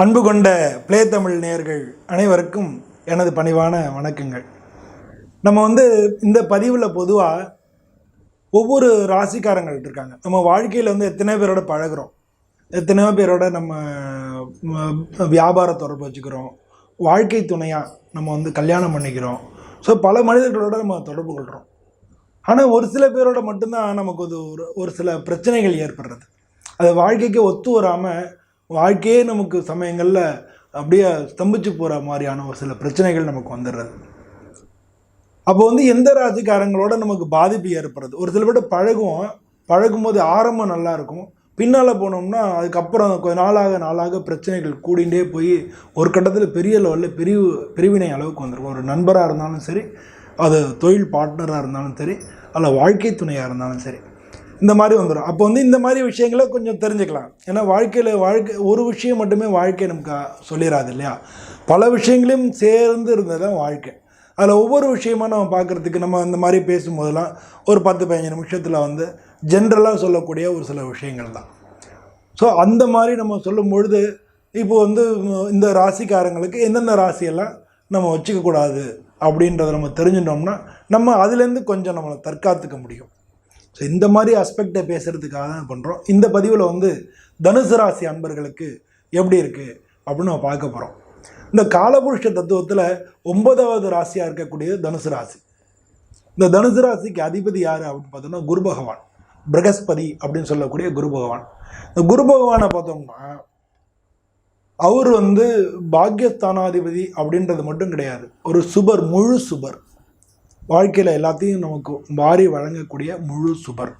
அன்பு கொண்ட பிளே தமிழ் நேயர்கள் அனைவருக்கும் எனது பணிவான வணக்கங்கள். நம்ம வந்து இந்த பதிவில் பொதுவாக ஒவ்வொரு ராசிக்காரங்கள் இருக்காங்க. நம்ம வாழ்க்கையில் வந்து எத்தனை பேரோட பழகுறோம். எத்தனையோ பேரோட நம்ம வியாபார தொடர்பு வச்சுக்கிறோம். வாழ்க்கை துணையாக நம்ம வந்து கல்யாணம் பண்ணிக்கிறோம். ஸோ பல மனிதர்களோட நம்ம தொடர்பு கொள்கிறோம் ஆனால் ஒரு சில பேரோட மட்டும்தான் நமக்கு அது ஒரு ஒரு சில பிரச்சனைகள் ஏற்படுறது. அது வாழ்க்கைக்கு ஒத்து வராமல் வாழ்க்கையே நமக்கு சமயங்களில் அப்படியே ஸ்தம்பிச்சு போகிற மாதிரியான ஒரு சில பிரச்சனைகள் நமக்கு வந்துடுறது. அப்போ வந்து எந்த ராசிக்காரங்களோட நமக்கு பாதிப்பு ஏற்படுறது? ஒரு சில பேர்ட்ட பழகுவோம். பழகும்போது ஆரம்பம் நல்லா இருக்கும் பின்னால் போனோம்னா அதுக்கப்புறம் கொஞ்ச நாளாக நாளாக பிரச்சனைகள் கூடிண்டே போய் ஒரு கட்டத்தில் பெரிய லெவலில் பிரிவு பிரிவினை அளவுக்கு வந்துடும் ஒரு நண்பராக இருந்தாலும் சரி அது தொழில் பார்ட்னராக இருந்தாலும் சரி அல்ல வாழ்க்கை துணையாக இருந்தாலும் சரி. இந்த மாதிரி வந்துடும் அப்போ வந்து இந்த மாதிரி விஷயங்களை கொஞ்சம் தெரிஞ்சுக்கலாம். ஏன்னா வாழ்க்கையில் வாழ்க்கை ஒரு விஷயம் மட்டுமே வாழ்க்கை நமக்கு சொல்லிடாது இல்லையா? பல விஷயங்களையும் சேர்ந்து இருந்தது தான் வாழ்க்கை. அதில் ஒவ்வொரு விஷயமா நம்ம பார்க்குறதுக்கு நம்ம இந்த மாதிரி பேசும்போதெல்லாம் ஒரு பத்து பதினஞ்சு நிமிஷத்தில் வந்து ஜென்ரலாக சொல்லக்கூடிய ஒரு சில விஷயங்கள் தான் ஸோ அந்த மாதிரி நம்ம சொல்லும் பொழுது இப்போ வந்து இந்த ராசிக்காரங்களுக்கு எந்தெந்த ராசியெல்லாம் நம்ம வச்சுக்கக்கூடாது அப்படின்றத நம்ம தெரிஞ்சுட்டோம்னா நம்ம அதுலேருந்து கொஞ்சம் நம்மளை தற்காத்துக்க முடியும். ஸோ இந்த மாதிரி அஸ்பெக்டை பேசுகிறதுக்காக தான் பண்ணுறோம் இந்த பதிவில் வந்து தனுசு ராசி அன்பர்களுக்கு எப்படி இருக்குது அப்படின்னு நம்ம பார்க்க போகிறோம் இந்த காலபுருஷ தத்துவத்தில் ஒன்பதாவது ராசியாக இருக்கக்கூடியது தனுசு ராசி. இந்த தனுசு ராசிக்கு அதிபதி யார் அப்படின்னு பார்த்தோம்னா குரு பகவான். பிரகஸ்பதி அப்படின்னு சொல்லக்கூடிய குரு பகவான். இந்த குரு பகவானை பார்த்தோம்னா அவர் வந்து பாக்யஸ்தானாதிபதி அப்படின்றது மட்டும் கிடையாது. ஒரு சுபர் முழு சுபர். வாழ்க்கையில் எல்லாத்தையும் நமக்கு வாரி வழங்கக்கூடிய முழு சுபர்.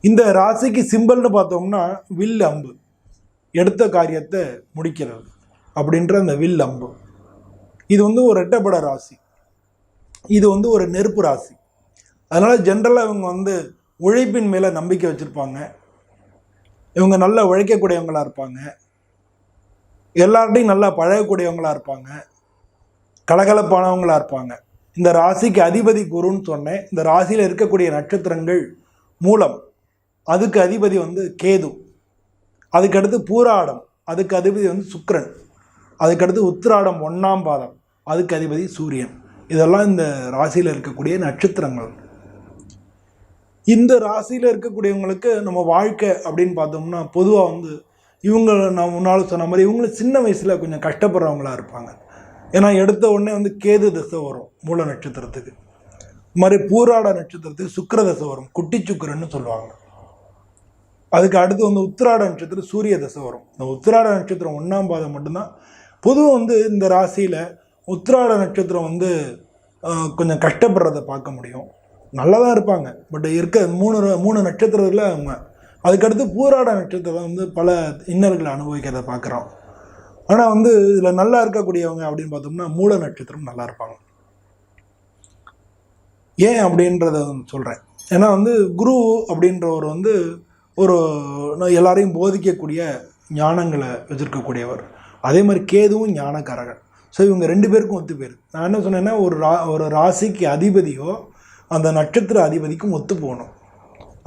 இந்த ராசிக்கு சிம்பிள்னு பார்த்தோம்னா வில் அம்பு. எடுத்த காரியத்தை முடிக்கிறது அப்படின்ற அந்த வில் அம்பு. இது வந்து ஒரு ரெட்டப்பட ராசி. இது வந்து ஒரு நெருப்பு ராசி. அதனால் ஜென்ரலாக இவங்க வந்து உழைப்பின் மேலே நம்பிக்கை வச்சுருப்பாங்க. இவங்க நல்லா உழைக்கக்கூடியவங்களாக இருப்பாங்க. எல்லார்ட்டையும் நல்லா பழகக்கூடியவங்களாக இருப்பாங்க. கலகலப்பானவங்களாக இருப்பாங்க. இந்த ராசிக்கு அதிபதி குருன்னு சொன்னேன். இந்த ராசியில் இருக்கக்கூடிய நட்சத்திரங்கள் மூலம் அதுக்கு அதிபதி வந்து கேது. அதுக்கடுத்து பூராடம் அதுக்கு அதிபதி வந்து சுக்கரன். அதுக்கடுத்து உத்திராடம் ஒன்றாம் பாதம் அதுக்கு அதிபதி சூரியன். இதெல்லாம் இந்த ராசியில் இருக்கக்கூடிய நட்சத்திரங்கள். இந்த ராசியில் இருக்கக்கூடியவங்களுக்கு நம்ம வாழ்க்கை அப்படின்னு பார்த்தோம்னா பொதுவாக வந்து இவங்க நான் முன்னால் சொன்ன மாதிரி இவங்களும் சின்ன வயசில் கொஞ்சம் கஷ்டப்படுறவங்களா இருப்பாங்க. ஏன்னா எடுத்த உடனே வந்து கேது தசை வரும் மூல நட்சத்திரத்துக்கு. இது மாதிரி பூராட நட்சத்திரத்துக்கு சுக்கர தசை வரும் குட்டி சுக்கிரன்னு சொல்லுவாங்க. அதுக்கு அடுத்து வந்து உத்திராட நட்சத்திரம் சூரிய தசை வரும். இந்த உத்திராட நட்சத்திரம் ஒன்றாம் பாதம் மட்டும்தான். பொதுவாக வந்து இந்த ராசியில் உத்திராட நட்சத்திரம் வந்து கொஞ்சம் கஷ்டப்படுறத பார்க்க முடியும். நல்லா தான் இருப்பாங்க. பட் இருக்க மூணு ர- மூணு நட்சத்திரத்தில் அவங்க. அதுக்கடுத்து பூராட நட்சத்திரம் வந்து பல இன்னல்களை அனுபவிக்கிறத பார்க்குறோம். ஆனால் வந்து இதில் நல்லா இருக்கக்கூடியவங்க அப்படின்னு பார்த்தோம்னா மூல நட்சத்திரம் நல்லா இருப்பாங்க. ஏன் அப்படின்றத சொல்கிறேன் ஏன்னா வந்து குரு அப்படின்றவர் வந்து ஒரு நான் எல்லாரையும் போதிக்கக்கூடிய ஞானங்களை வச்சுருக்கக்கூடியவர். அதே மாதிரி கேதுவும் ஞானக்காரகன் ஸோ இவங்க ரெண்டு பேருக்கும் ஒத்து போயிரு. நான் என்ன சொன்னேன்னா ஒரு ரா ஒரு ராசிக்கு அதிபதியோ அந்த நட்சத்திர அதிபதிக்கும் ஒத்து போகணும்.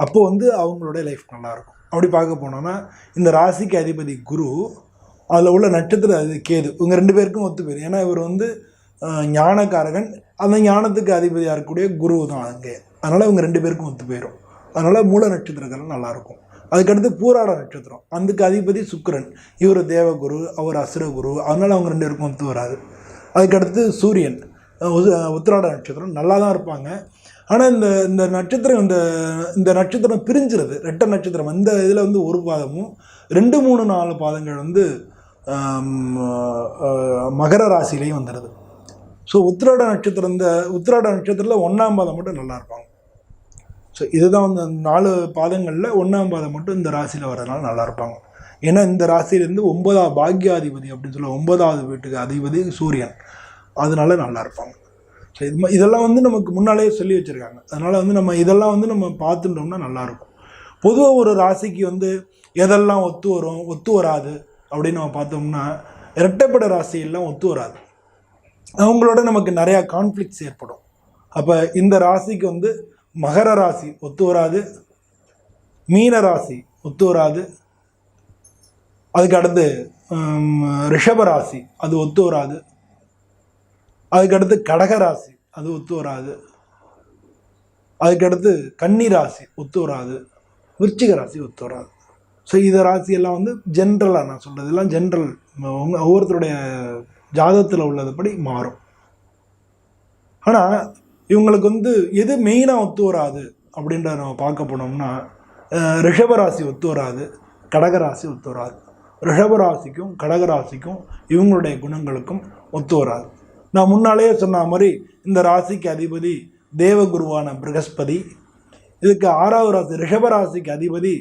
அப்போது வந்து அவங்களோட லைஃப் நல்லாயிருக்கும் அப்படி பார்க்க போனோன்னா இந்த ராசிக்கு அதிபதி குரு அதில் உள்ள நட்சத்திர அது கேது. இவங்க ரெண்டு பேருக்கும் ஒத்து போயிரு ஏன்னா இவர் வந்து ஞானக்காரகன். அந்த ஞானத்துக்கு அதிபதியாக இருக்கக்கூடிய குரு தான் அங்கே. அதனால் இவங்க ரெண்டு பேருக்கும் ஒத்து போயிடும் அதனால் மூல நட்சத்திரங்கள் நல்லாயிருக்கும். அதுக்கடுத்து பூராட நட்சத்திரம். அதுக்கு அதிபதி சுக்கரன். இவர் தேவகுரு அவர் அசுரகுரு. அதனால் அவங்க ரெண்டு பேருக்கும் ஒத்து வராது. அதுக்கடுத்து சூரியன். உத்திராட நட்சத்திரம். நல்லா தான் இருப்பாங்க. ஆனால் இந்த இந்த நட்சத்திரம் இந்த இந்த நட்சத்திரம் பிரிஞ்சிருது. ரெட்ட நட்சத்திரம். இந்த இதில் வந்து ஒரு பாதமும் ரெண்டு மூணு நாலு பாதங்கள் வந்து மகர ராசிலையும் வந்துடுது ஸோ உத்திராட நட்சத்திரம் இந்த உத்திராட நட்சத்திரத்தில் ஒன்றாம் பாதம் மட்டும் நல்லா இருப்பாங்க. ஸோ இதுதான் வந்து நாலு பாதங்களில் ஒன்றாம் பாதம் மட்டும் இந்த ராசியில் வர்றதுனால நல்லா இருப்பாங்க. ஏன்னா இந்த ராசியிலேருந்து ஒன்பதாவது பாக்யாதிபதி அப்படின்னு சொல்ல ஒன்பதாவது வீட்டுக்கு அதிபதி சூரியன். அதனால நல்லா இருப்பாங்க. ஸோ இது இதெல்லாம் வந்து நமக்கு முன்னாலேயே சொல்லி வச்சுருக்காங்க. அதனால் வந்து நம்ம இதெல்லாம் வந்து நம்ம பார்த்துட்டோம்னா நல்லாயிருக்கும் பொதுவாக ஒரு ராசிக்கு வந்து எதெல்லாம் ஒத்து வரும் ஒத்து வராது அப்படின்னு நம்ம பார்த்தோம்னா இரட்டைப்பட ராசியெல்லாம் ஒத்து வராது. அவங்களோட நமக்கு நிறையா கான்ஃப்ளிக்ஸ் ஏற்படும். அப்போ இந்த ராசிக்கு வந்து மகர ராசி ஒத்து வராது மீன ராசி ஒத்து வராது அதுக்கு அடுத்து ரிஷப ராசி அது ஒத்து வராது அதுக்கு கடக கடகராசி அது ஒத்து வராது அதுக்கடுத்து கன்னி ராசி ஒத்து வராது விருச்சிக ராசி ஒத்து வராது. ஸோ இந்த ராசியெல்லாம் வந்து ஜென்ரலாக நான் சொல்கிறது எல்லாம் ஜென்ரல் உங்க ஒவ்வொருத்தருடைய ஜாதகத்தில் உள்ளதுபடி மாறும். ஆனால் இவங்களுக்கு வந்து எது மெயினாக ஒத்து வராது அப்படின்ற நம்ம பார்க்க போனோம்னா ரிஷபராசி ஒத்து வராது கடகராசி ஒத்து வராது. ரிஷபராசிக்கும் கடகராசிக்கும் இவங்களுடைய குணங்களுக்கும் ஒத்து வராது. நான் முன்னாலேயே சொன்ன மாதிரி இந்த ராசிக்கு அதிபதி தேவகுருவான பிரகஸ்பதி இதுக்கு ஆறாவது ராசி ரிஷபராசிக்கு அதிபதி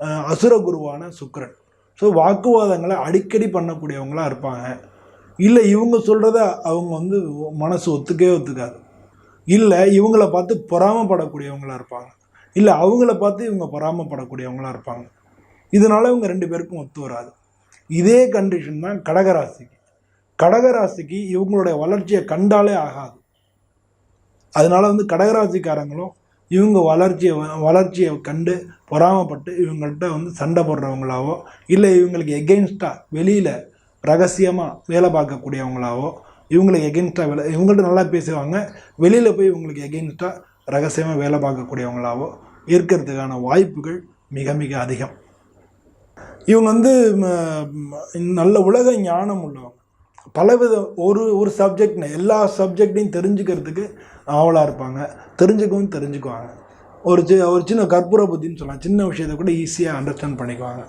அசுர குருவான சுக்கரன். ஸோ வாக்குவாதங்களை அடிக்கடி பண்ணக்கூடியவங்களாக இருப்பாங்க. இல்லை இவங்க சொல்கிறத அவங்க வந்து மனசு ஒத்துக்கவே ஒத்துக்காது. இல்லை இவங்கள பார்த்து பொறாமப்படக்கூடியவங்களாக இருப்பாங்க. இல்லை அவங்கள பார்த்து இவங்க பொறாமப்படக்கூடியவங்களாக இருப்பாங்க. இதனால் இவங்க ரெண்டு பேருக்கும் ஒத்து வராது. இதே கண்டிஷன் தான் கடகராசிக்கு. கடகராசிக்கு இவங்களுடைய வளர்ச்சியை கண்டாலே ஆகாது. அதனால வந்து கடகராசிக்காரங்களும் இவங்க வளர்ச்சியை வ- வளர்ச்சியை கண்டு பொறாமப்பட்டு இவங்கள்ட்ட வந்து சண்டை போடுறவங்களாவோ இல்லை இவங்களுக்கு எகெயின்ஸ்டாக வெளியில் ரகசியமாக வேலை பார்க்கக்கூடியவங்களாவோ இவங்களுக்கு எகெயின்ஸ்டாக வேலை இவங்கள்ட்ட நல்லா பேசுவாங்க வெளியில் போய் இவங்களுக்கு எகெயின்ஸ்டாக ரகசியமாக வேலை பார்க்கக்கூடியவங்களாவோ இருக்கிறதுக்கான வாய்ப்புகள் மிக மிக அதிகம். இவங்க வந்து ம, நல்ல உலக ஞானம் உள்ளவங்க. பலவித ஒரு ஒரு சப்ஜெக்ட்னு எல்லா சப்ஜெக்டையும் தெரிஞ்சுக்கிறதுக்கு ஆவலாக இருப்பாங்க. தெரிஞ்சுக்கவும் தெரிஞ்சுக்குவாங்க. ஒரு சி ஒரு சின்ன கற்பூர புத்தின்னு சொல்லலாம். சின்ன விஷயத்தை கூட ஈஸியாக அண்டர்ஸ்டாண்ட் பண்ணிக்குவாங்க.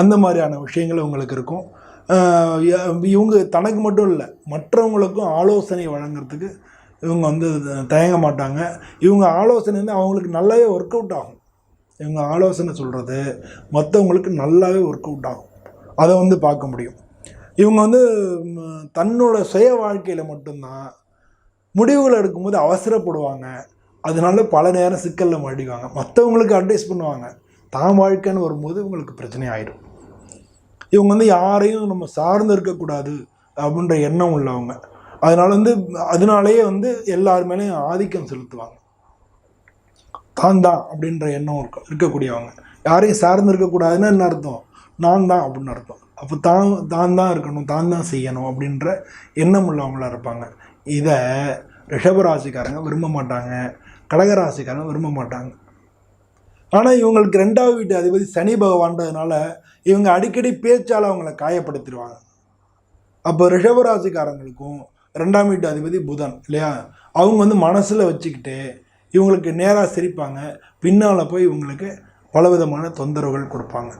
அந்த மாதிரியான விஷயங்கள் உங்களுக்கு இருக்கும். இவங்க தனக்கு மட்டும் இல்லை மற்றவங்களுக்கும் ஆலோசனை வழங்குறதுக்கு இவங்க வந்து தயங்க மாட்டாங்க. இவங்க ஆலோசனை வந்து அவங்களுக்கு நல்லாவே ஒர்க் அவுட் ஆகும். இவங்க ஆலோசனை சொல்கிறது மற்றவங்களுக்கு நல்லாவே ஒர்க் அவுட் ஆகும். அதை வந்து பார்க்க முடியும். இவங்க வந்து தன்னோட சுய வாழ்க்கையில் மட்டும்தான் முடிவுகள் எடுக்கும்போது அவசரப்படுவாங்க. அதனால பல நேரம் சிக்கலில் மாட்டிக்குவாங்க மற்றவங்களுக்கு அட்வைஸ் பண்ணுவாங்க. தான் வாழ்க்கைன்னு வரும்போது இவங்களுக்கு பிரச்சனை ஆயிடும். இவங்க வந்து யாரையும் நம்ம சார்ந்து இருக்கக்கூடாது அப்படின்ற எண்ணம் உள்ளவங்க. அதனால் வந்து அதனாலேயே வந்து எல்லார் மேலேயும் ஆதிக்கம் செலுத்துவாங்க. தான் தான் அப்படின்ற எண்ணம் இருக்க இருக்கக்கூடியவங்க. யாரையும் சார்ந்து இருக்கக்கூடாதுன்னா என்ன அர்த்தம்? நான் தான் அப்படின்னு அர்த்தம். அப்போ தான் தான் தான் இருக்கணும் தான் தான் செய்யணும் அப்படின்ற எண்ணம் உள்ளவங்களா இருப்பாங்க. இதை ரிஷபராசிக்காரங்க விரும்ப மாட்டாங்க. கடகராசிக்காரங்க விரும்ப மாட்டாங்க. ஆனால் இவங்களுக்கு ரெண்டாவது வீட்டு அதிபதி சனி பகவான்றதுனால இவங்க அடிக்கடி பேச்சால் அவங்கள காயப்படுத்திடுவாங்க. அப்போ ரிஷபராசிக்காரங்களுக்கும் ரெண்டாம் வீட்டு அதிபதி புதன் இல்லையா? அவங்க வந்து மனசில் வச்சுக்கிட்டு இவங்களுக்கு நேராக சிரிப்பாங்க. பின்னால் போய் இவங்களுக்கு பலவிதமான தொந்தரவுகள் கொடுப்பாங்க.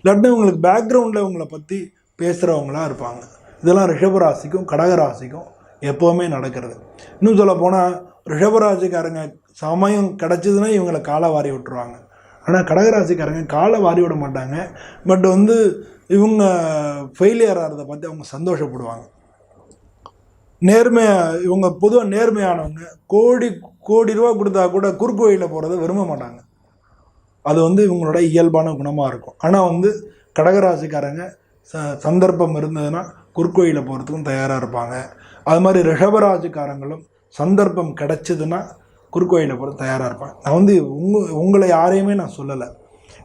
இல்லாட்டினா இவங்களுக்கு பேக்ரவுண்டில் இவங்களை பற்றி பேசுகிறவங்களாக இருப்பாங்க. இதெல்லாம் ரிஷபராசிக்கும் கடகராசிக்கும் எப்போவுமே நடக்கிறது. இன்னும் சொல்ல போனால் ரிஷபராசிக்காரங்க சமயம் கிடச்சிதுன்னா இவங்களை காலை வாரி விட்டுருவாங்க. ஆனால் கடகராசிக்காரங்க காலை வாரி விட மாட்டாங்க. பட் வந்து இவங்க ஃபெயிலியர் ஆகிறத பார்த்து அவங்க சந்தோஷப்படுவாங்க. நேர்மையாக இவங்க பொதுவாக நேர்மையானவங்க. கோடி கோடி ரூபா கொடுத்தா கூட குறுக்கு வழியில் போகிறத விரும்ப மாட்டாங்க. அது வந்து இவங்களோட இயல்பான குணமாக இருக்கும். ஆனால் வந்து கடகராசிக்காரங்க ச சந்தர்ப்பம் இருந்ததுன்னா குறுக்கு வழியில் போகிறதுக்கும் தயாராக இருப்பாங்க. அது மாதிரி ரிஷபராசிக்காரங்களும் சந்தர்ப்பம் கிடைச்சதுன்னா குறுக்கு வழியில் தயாராக இருப்பேன் நான் வந்து உங்க உங்களை யாரையுமே நான் சொல்லலை.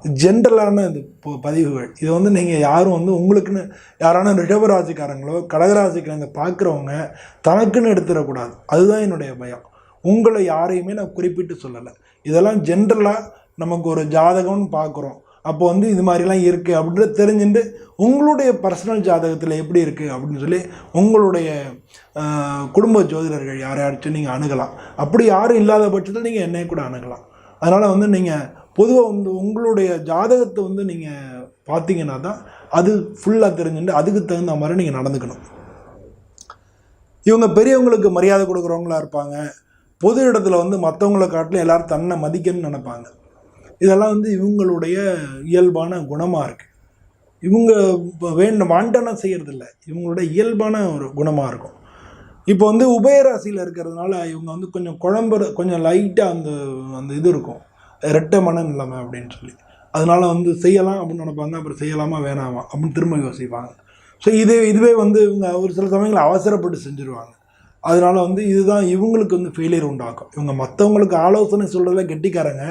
ஜென்ரலான இது ப- பதிவுகள். இது வந்து நீங்கள் யாரும் வந்து உங்களுக்குன்னு யாரான ரிஷபராசிக்காரங்களோ கடகராசிக்காரங்க பார்க்குறவங்க தனக்குன்னு எடுத்துடக்கூடாது. அதுதான் என்னுடைய பயம். உங்களை யாரையுமே நான் குறிப்பிட்டு சொல்லலை. இதெல்லாம் ஜென்ரலாக நமக்கு ஒரு ஜாதகம்னு பார்க்குறோம். அப்போ வந்து இது மாதிரிலாம் இருக்குது அப்படின்னு தெரிஞ்சுட்டு உங்களுடைய பர்சனல் ஜாதகத்தில் எப்படி இருக்குது அப்படின்னு சொல்லி உங்களுடைய குடும்ப ஜோதிடர்கள் யாரையாச்சும் நீங்கள் அணுகலாம். அப்படி யாரும் இல்லாத பட்சத்தில் நீங்கள் என்னைய கூட அணுகலாம். அதனால் வந்து நீங்கள் பொதுவாக வந்து உங்களுடைய ஜாதகத்தை வந்து நீங்கள் பார்த்தீங்கன்னா தான் அது ஃபுல்லாக தெரிஞ்சுட்டு அதுக்கு தகுந்த மாதிரி நீங்கள் நடந்துக்கணும். இவங்க பெரியவங்களுக்கு மரியாதை கொடுக்குறவங்களா இருப்பாங்க. பொது இடத்துல வந்து மற்றவங்கள காட்டிலும் எல்லாரும் தன்னை மதிக்கணும்னு நினைப்பாங்க. இதெல்லாம் வந்து இவங்களுடைய இயல்பான குணமாக இருக்குது இவங்க இப்போ வேண்டும் வாண்டனம் செய்கிறதில்ல இவங்களோட இயல்பான ஒரு குணமாக இருக்கும். இப்போ வந்து உபயராசியில் இருக்கிறதுனால இவங்க வந்து கொஞ்சம் குழம்புற கொஞ்சம் லைட்டாக அந்த அந்த இது இருக்கும். ரெட்டை மனநிலைமை அப்படின்னு சொல்லி. அதனால் வந்து செய்யலாம் அப்படின்னு நினைப்பாங்க அப்புறம் செய்யலாமா வேணாமா அப்படின்னு திரும்ப யோசிப்பாங்க. ஸோ இதே இதுவே வந்து இவங்க ஒரு சில சமயங்களில் அவசரப்பட்டு செஞ்சுருவாங்க. அதனால் வந்து இதுதான் இவங்களுக்கு வந்து ஃபெயிலியர் உண்டாக்கும். இவங்க மற்றவங்களுக்கு ஆலோசனை சொல்கிறத கெட்டிக்காரங்க.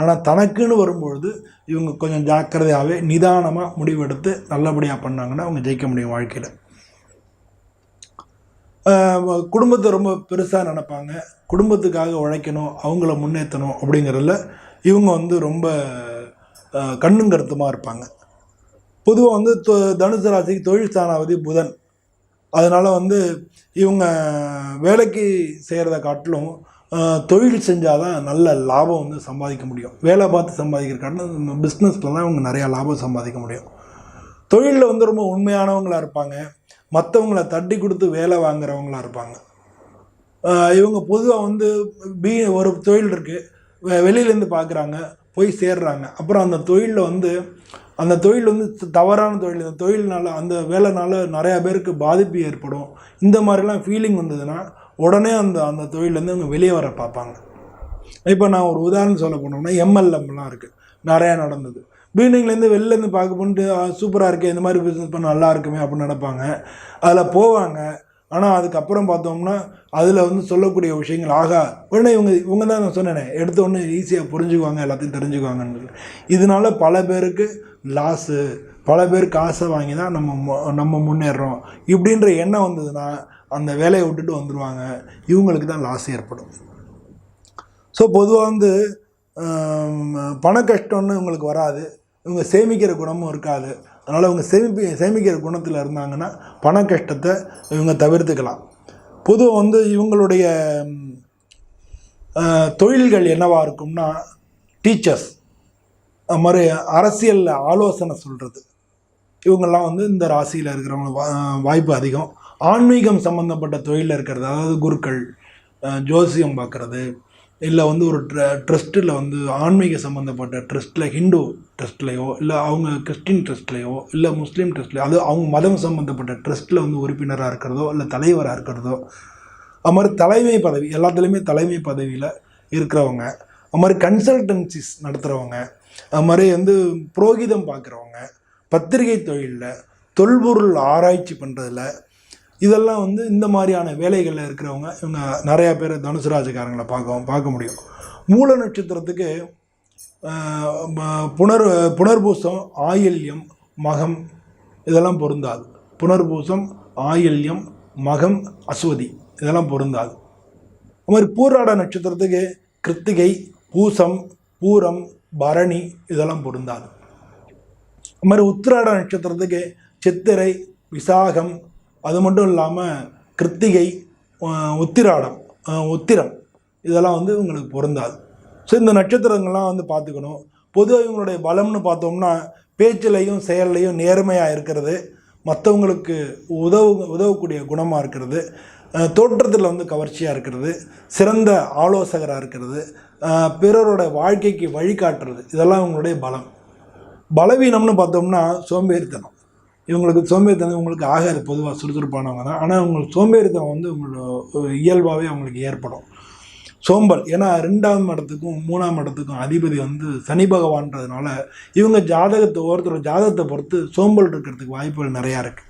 ஆனால் தனக்குன்னு வரும்பொழுது இவங்க கொஞ்சம் ஜாக்கிரதையாகவே நிதானமாக முடிவெடுத்து நல்லபடியாக பண்ணாங்கன்னா அவங்க ஜெயிக்க முடியும் வாழ்க்கையில். குடும்பத்தை ரொம்ப பெருசாக நினைப்பாங்க. குடும்பத்துக்காக உழைக்கணும் அவங்கள முன்னேற்றணும் அப்படிங்கிறதுல இவங்க வந்து ரொம்ப கண்ணும் கருத்துமாக இருப்பாங்க. பொதுவாக வந்து தனுசு ராசிக்கு தொழில் ஸ்தானாவதி புதன். அதனால் வந்து இவங்க வேலைக்கு செய்கிறத காட்டிலும் தொழில் செஞ்சால் தான் நல்ல லாபம் வந்து சம்பாதிக்க முடியும். வேலை பார்த்து சம்பாதிக்கிற காட்டிலும் பிஸ்னஸில் தான் இவங்க நிறையா லாபம் சம்பாதிக்க முடியும். தொழிலில் வந்து ரொம்ப உண்மையானவங்களா இருப்பாங்க. மற்றவங்கள தட்டி கொடுத்து வேலை வாங்குறவங்களா இருப்பாங்க. இவங்க பொதுவாக வந்து பி ஒரு தொழில் இருக்குது வெளியிலேருந்து பார்க்குறாங்க போய் சேர்றாங்க. அப்புறம் அந்த தொழிலில் வந்து அந்த தொழில் வந்து தவறான தொழில். இந்த தொழில்னால அந்த வேலைனால நிறையா பேருக்கு பாதிப்பு ஏற்படும். இந்த மாதிரிலாம் ஃபீலிங் வந்ததுன்னா உடனே அந்த அந்த தொழிலேருந்து அவங்க வெளியே வர பார்ப்பாங்க. இப்போ நான் ஒரு உதாரணம் சொல்ல போனோம்னா எம்எல்எம்லாம் இருக்குது நிறையா நடந்தது. பீனிங்லேருந்து வெளிலேருந்து பார்க்க போட்டு சூப்பராக இருக்கே இந்த மாதிரி பிஸ்னஸ் பண்ண நல்லா இருக்குமே அப்படின்னு நினப்பாங்க. அதில் போவாங்க. ஆனால் அதுக்கப்புறம் பார்த்தோம்னா அதில் வந்து சொல்லக்கூடிய விஷயங்கள் ஆகா உடனே இவங்க இவங்க தான் நான் சொன்னேனே எடுத்த உடனே ஈஸியாக புரிஞ்சுக்குவாங்க எல்லாத்தையும் தெரிஞ்சுக்குவாங்கன்னு இதனால பல பேருக்கு லாஸு பல பேர் காசை வாங்கி தான் நம்ம நம்ம முன்னேறோம். இப்படின்ற எண்ணம் வந்ததுன்னா அந்த வேலையை விட்டுட்டு வந்துடுவாங்க இவங்களுக்கு தான் லாஸ் ஏற்படும். ஸோ பொதுவாக வந்து பண கஷ்டம்னு இவங்களுக்கு வராது. இவங்க சேமிக்கிற குணமும் இருக்காது. அதனால் இவங்க சேமிப்பு சேமிக்கிற குணத்தில் இருந்தாங்கன்னா பண கஷ்டத்தை இவங்க தவிர்த்துக்கலாம். பொதுவாக வந்து இவங்களுடைய தொழில்கள் என்னவாக இருக்கும்னா டீச்சர்ஸ் அது மாதிரி அரசியலில் ஆலோசனை சொல்கிறது இவங்கெல்லாம் வந்து இந்த ராசியில் இருக்கிறவங்க வா- வாய்ப்பு அதிகம். ஆன்மீகம் சம்மந்தப்பட்ட தொழிலில் இருக்கிறது அதாவது குருக்கள் ஜோசியம் பார்க்குறது இல்லை வந்து ஒரு ட்ர ட்ரஸ்ட்டில் வந்து ஆன்மீக சம்மந்தப்பட்ட ட்ரஸ்ட்டில் ஹிந்து ட்ரஸ்ட்லேயோ இல்லை அவங்க கிறிஸ்டின் ட்ரஸ்ட்லேயோ இல்லை முஸ்லீம் ட்ரஸ்ட்லையோ அது அவங்க மதம் சம்மந்தப்பட்ட ட்ரஸ்ட்டில் வந்து உறுப்பினராக இருக்கிறதோ இல்லை தலைவராக இருக்கிறதோ அது மாதிரி தலைமை பதவி எல்லாத்துலேயுமே தலைமை பதவியில் இருக்கிறவங்க அது மாதிரி கன்சல்டன்சிஸ் நடத்துகிறவங்க அது மாதிரி வந்து புரோகிதம் பார்க்குறவங்க பத்திரிகை தொழிலில் தொல்பொருள் ஆராய்ச்சி பண்ணுறதில் இதெல்லாம் வந்து இந்த மாதிரியான வேலைகளில் இருக்கிறவங்க இவங்க நிறையா பேர் தனுசுராஜக்காரங்களை பார்க்க பார்க்க முடியும். மூல நட்சத்திரத்துக்கு புனர் புனர்பூசம் ஆயில்யம் மகம் இதெல்லாம் பொருந்தாது. புனர்பூசம் ஆயில்யம் மகம் அஸ்வதி இதெல்லாம் பொருந்தாது. அது மாதிரி பூராட நட்சத்திரத்துக்கு கிருத்திகை பூசம் பூரம் பரணி இதெல்லாம் பொருந்தாது. அது மாதிரி உத்திராட நட்சத்திரத்துக்கு சித்திரை விசாகம் அது மட்டும் இல்லாமல் கிருத்திகை உத்திராடம் உத்திரம் இதெல்லாம் வந்து உங்களுக்கு பொருந்தாது. ஸோ இந்த நட்சத்திரங்கள்லாம் வந்து பார்த்துக்கணும். பொதுவாக இவங்களுடைய பலம்னு பார்த்தோம்னா பேச்சிலையும் செயல்லையும் நேர்மையாக இருக்கிறது. மற்றவங்களுக்கு உதவு உதவக்கூடிய குணமாக இருக்கிறது. தோற்றத்தில் வந்து கவர்ச்சியாக இருக்கிறது. சிறந்த ஆலோசகராக இருக்கிறது. பிறரோட வாழ்க்கைக்கு வழிகாட்டுறது. இதெல்லாம் இவங்களுடைய பலம். பலவீனம்னு பார்த்தோம்னா சோம்பேறித்தனம். இவங்களுக்கு சோம்பேறித்தனம் இவங்களுக்கு ஆகாது பொதுவாக சுறுசுறுப்பானவங்க தான். ஆனால் உங்களுக்கு சோம்பேறித்தனம் வந்து உங்களோட இயல்பாகவே அவங்களுக்கு ஏற்படும். சோம்பல் ஏன்னா ரெண்டாம் இடத்துக்கும் மூணாம் இடத்துக்கும் அதிபதி வந்து சனி பகவான்றதுனால இவங்க ஜாதகத்தை ஒருத்தர் ஜாதகத்தை பொறுத்து சோம்பல் இருக்கிறதுக்கு வாய்ப்புகள் நிறையா இருக்குது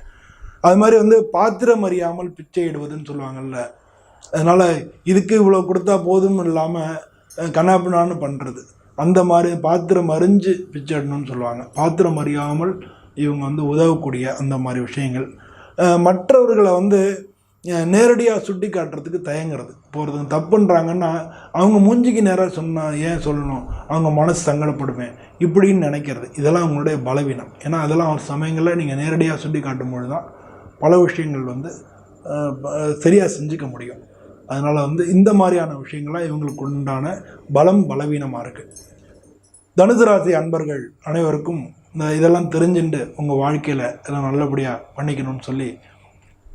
அது மாதிரி வந்து பாத்திரம் அறியாமல் பிச்சை இடுவதுன்னு சொல்லுவாங்கல்ல. அதனால் இதுக்கு இவ்வளோ கொடுத்தா போதும் இல்லாமல் கண்ணாப்பினான்னு பண்ணுறது அந்த மாதிரி பாத்திரம் அறிஞ்சு பிச்சை இடணும்னு சொல்லுவாங்க. பாத்திரம் அறியாமல் இவங்க வந்து உதவக்கூடிய அந்த மாதிரி விஷயங்கள். மற்றவர்களை வந்து நேரடியாக சுட்டி காட்டுறதுக்கு தயங்குறது. இப்போ ஒருத்தங்க அவங்க மூஞ்சிக்கு நேராக சொன்னால் ஏன் சொல்லணும்? அவங்க மனசு சங்கடப்படுவேன் இப்படின்னு நினைக்கிறது. இதெல்லாம் அவங்களுடைய பலவீனம். ஏன்னா அதெல்லாம் ஒரு சமயங்களில் நீங்கள் நேரடியாக சுட்டி காட்டும்பொழுது தான் பல விஷயங்கள் வந்து சரியாக செஞ்சுக்க முடியும். அதனால் வந்து இந்த மாதிரியான விஷயங்கள்லாம் இவங்களுக்கு உண்டான பலம் பலவீனமாக இருக்குது தனுசு ராசி அன்பர்கள் அனைவருக்கும் இந்த இதெல்லாம் தெரிஞ்சுட்டு உங்கள் வாழ்க்கையில் எல்லாம் நல்லபடியாக பண்ணிக்கணும்னு சொல்லி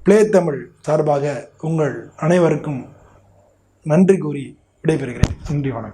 பிளே தமிழ் சார்பாக உங்கள் அனைவருக்கும் நன்றி கூறி விடைபெறுகிறேன். நன்றி வணக்கம்.